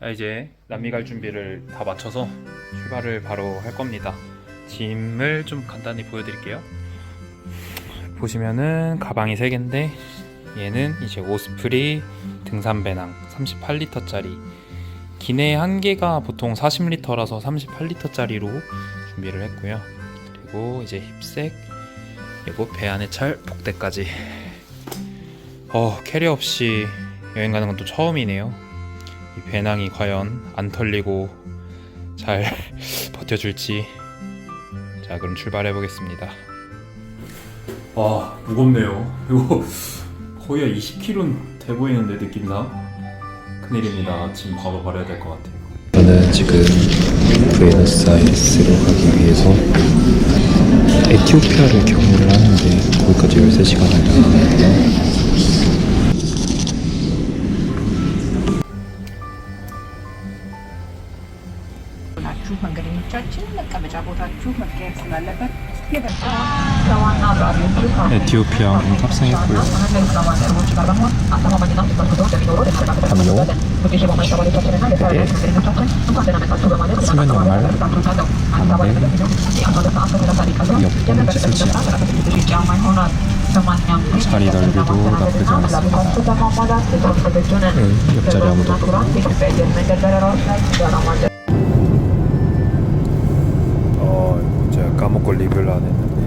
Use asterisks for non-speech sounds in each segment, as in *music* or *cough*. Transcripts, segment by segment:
아, 이제 남미 갈 준비를 다 마쳐서 출발을 바로 할 겁니다. 짐을 좀 간단히 보여드릴게요. 보시면은 가방이 3개인데 얘는 이제 오스프리 등산 배낭 38리터짜리 기내 한 개가 보통 40리터라서 38리터짜리로 준비를 했고요. 그리고 이제 힙색 그리고 배 안에 찰 복대까지 어 캐리어 없이 여행 가는 건 또 처음이네요. 이 배낭이 과연 안 털리고 잘 *laughs* 버텨줄지 자 그럼 출발해 보겠습니다. 와 무겁네요. 이거 거의 한 20kg는 돼 보이는데 느낌상 큰일입니다. 짐 바로 버려야 될 것 같아요. 저는 지금 부에노스아이레스로 가기 위해서 에티오피아를 경유를 하는데 거기까지 13시간을 걸립니다. መቀመጫ ቦታችሁ መቀየር ስላለበት የበቃ ከዋና አብራሪዎቹ 에티오피아 탑승했고요. ባልደረቦች ጋር በመሆን አስተማማኝና መስተንግዶ እንደሚኖሩ 담요, ውጤሽ የማማኝ ተማሪዎቻችንና የሰራዊት መንገደኞቻችን እንኳን ደህና መጣችሁ በማለት ስምን 연말, ጣችሁታለሁ ሀሳብ የአንድ ሰዓት ከሰላሳ ደቂቃ ነው 옆번 찢어지 የነበረበት ጫማ ይሆናል በማንኛውም ጊዜ 자리 넓이도 나쁘지 않습니다. ለማሟላት የተወሰደች ሆነን 응, 옆자리 아무도 없고 까먹고 리뷰를 안 했는데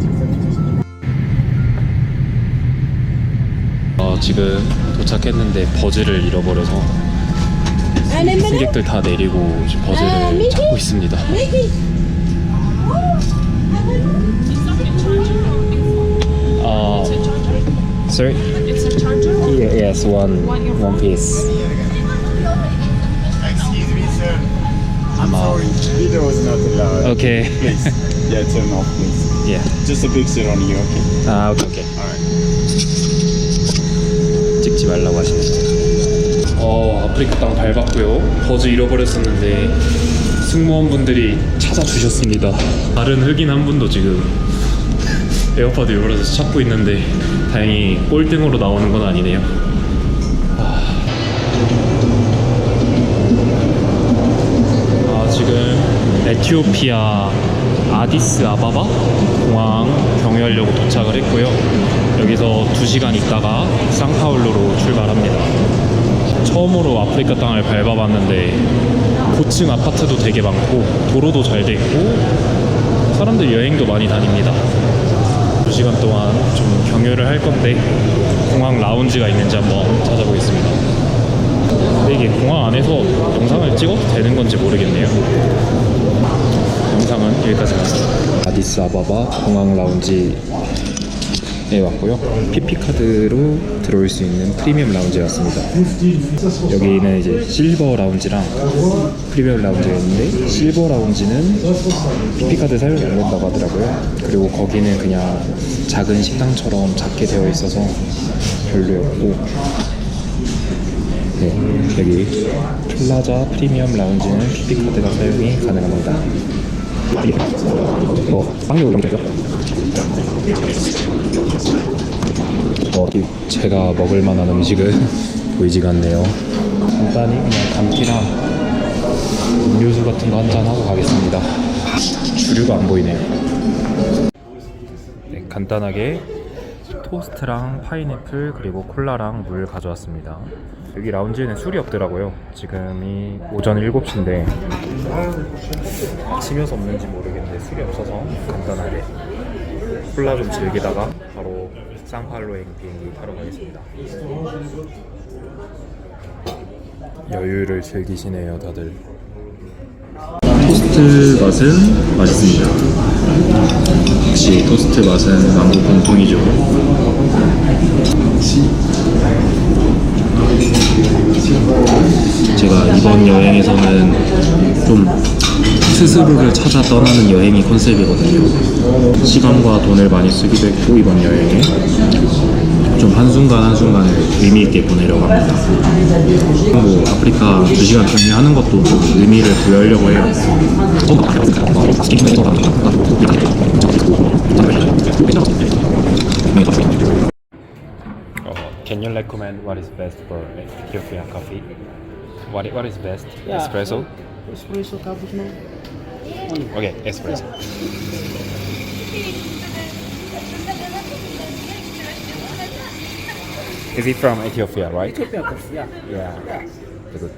작성해 주시기 어, 지금 도착했는데 버즈를 잃어버려서 승객들 다 내리고 지금 버즈를 찾고 있습니다. 어, sorry? It's a charger? Yeah, yes, one, one piece. Excuse me, sir. I'm Um, sorry. Video is not allowed. Okay. Please. Yeah, turn off, please. yeah. Just a picture on you, okay? 아, 오케이, 오케이. Alright. 찍지 말라고 하시네. 어 아프리카 땅 밟았고요 버즈 잃어버렸었는데 승무원분들이 찾아주셨습니다 다른 흑인 한 분도 지금 에어팟 잃어버려서 찾고 있는데 다행히 꼴등으로 나오는 건 아니네요 아, 지금 에티오피아 아디스 아바바 공항 경유하려고 도착을 했고요. 여기서 2시간 있다가 상파울루로 출발합니다. 처음으로 아프리카 땅을 밟아봤는데 고층 아파트도 되게 많고 도로도 잘 돼 있고 사람들 여행도 많이 다닙니다. 2시간 동안 좀 경유를 할 건데 공항 라운지가 있는지 한번 찾아보겠습니다. 근데 이게 공항 안에서 영상을 찍어도 되는 건지 모르겠네요. 영상은 여기까지만. 아디스 아바바 공항 라운지 에 왔고요. PP 카드로 들어올 수 있는 프리미엄 라운지에 왔습니다. 여기는 이제 실버 라운지랑 프리미엄 라운지가 있는데 실버 라운지는 PP 카드 사용이 안 된다고 하더라고요. 그리고 거기는 그냥 작은 식당처럼 작게 되어 있어서 별로였고 네, 여기 플라자 프리미엄 라운지는 PP 카드가 사용이 가능합니다. 어, 거 되죠? 어, 이 제가 먹을 만한 음식은 *laughs* 보이지가 않네요. 간단히 그냥 감기랑 음료수 같은 거 한 잔 하고 가겠습니다. 주류가 안 보이네요. 네, 간단하게 토스트랑 파인애플 그리고 콜라랑 물 가져왔습니다. 여기 라운지에는 술이 없더라고요. 지금이 오전 7시인데 아침이어서 없는지 모르겠는데 술이 없어서 간단하게 콜라 좀 즐기다가 바로 상팔로행 비행기 타러 가겠습니다. 여유를 즐기시네요, 다들. 토스트 맛은 맛있습니다. 역시 토스트 맛은 만국 공통이죠. 제가 이번 여행에서는 좀 스스로를 찾아 떠나는 여행이 컨셉이거든요. 시간과 돈을 많이 쓰기도 했고 이번 여행에 좀 한순간 한순간을 의미 있게 보내려고 합니다. 뭐 아프리카 2시간 경유하는 것도 좀 의미를 부여하려고 해요. Can you recommend what is best for Ethiopia coffee? What what is best? Espresso? Espresso cappuccino. Okay, espresso. Is it from Ethiopia, right? Ethiopia coffee, yeah. Yeah. Good.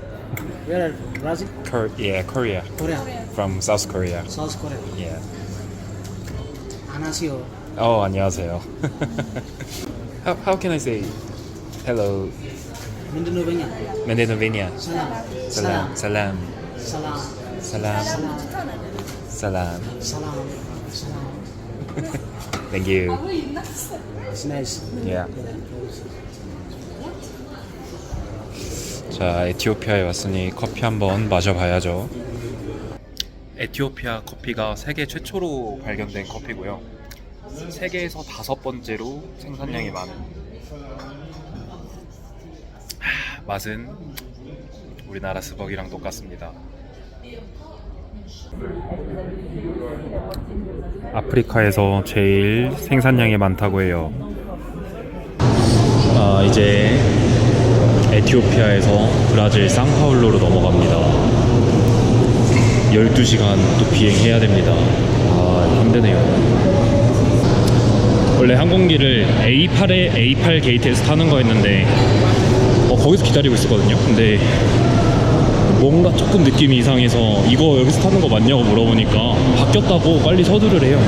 Where are Brazil? Kor- yeah, Korea. Korea. From South Korea. South Korea. Yeah. 안녕하세요. Oh, 안녕하세요. *laughs* how, how can I say Hello. Mende Novenia. Salam. Salam. Salam. Salam. Salam. Thank you. It's nice. Yeah. 자, 에티오피아에 왔으니 커피 한번 마셔봐야죠. 에티오피아 커피가 세계 최초로 발견된 커피고요. 세계에서 다섯 번째로 생산량이 많은 하, 맛은 우리나라 스벅이랑 똑같습니다. 아프리카에서 제일 생산량이 많다고 해요. 아, 이제 에티오피아에서 브라질 상파울로로 넘어갑니다. 12시간 또 비행해야 됩니다. 아, 힘드네요. 원래 항공기를 A8에 A8 게이트에서 타는 거였는데 어, 거기서 기다리고 있었거든요. 근데 뭔가 조금 느낌이 이상해서 이거 여기서 타는 거 맞냐고 물어보니까 바뀌었다고 빨리 서두르래요.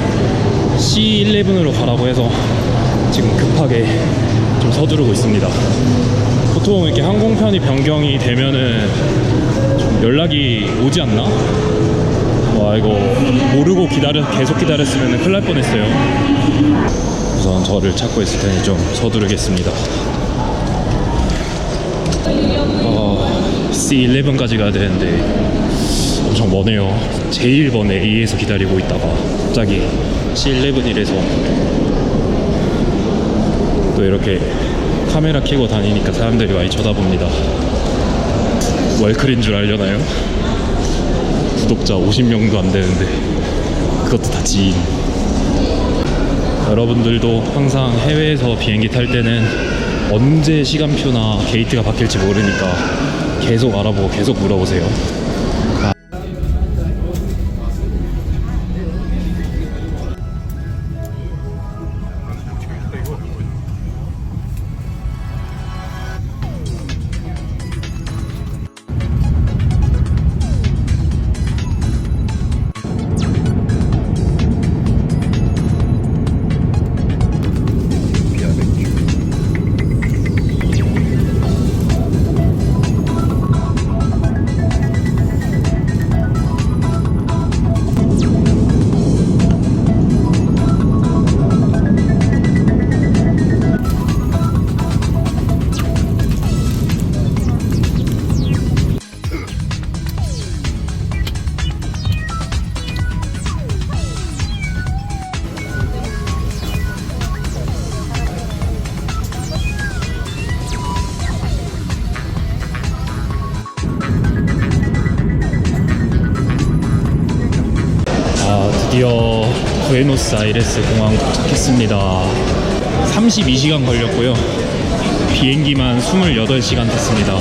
C11으로 가라고 해서 지금 급하게 좀 서두르고 있습니다. 보통 이렇게 항공편이 변경이 되면은 좀 연락이 오지 않나? 와 이거 모르고 기다려 계속 기다렸으면 큰일 날 뻔했어요. 우선 저를 찾고 있을 테니 좀 서두르겠습니다. 어, C11까지 가야 되는데 엄청 머네요. 제일 먼 A에서 기다리고 있다가 갑자기 C11이래서 또 이렇게 카메라 켜고 다니니까 사람들이 많이 쳐다봅니다. 월클인 줄 알려나요? 구독자 50명도 안 되는데 그것도 다 지인. 여러분들도 항상 해외에서 비행기 탈 때는 언제 시간표나 게이트가 바뀔지 모르니까 계속 알아보고 계속 물어보세요. 드디어 부에노스 아이레스 공항 도착했습니다. 32시간 걸렸고요. 비행기만 28시간 탔습니다.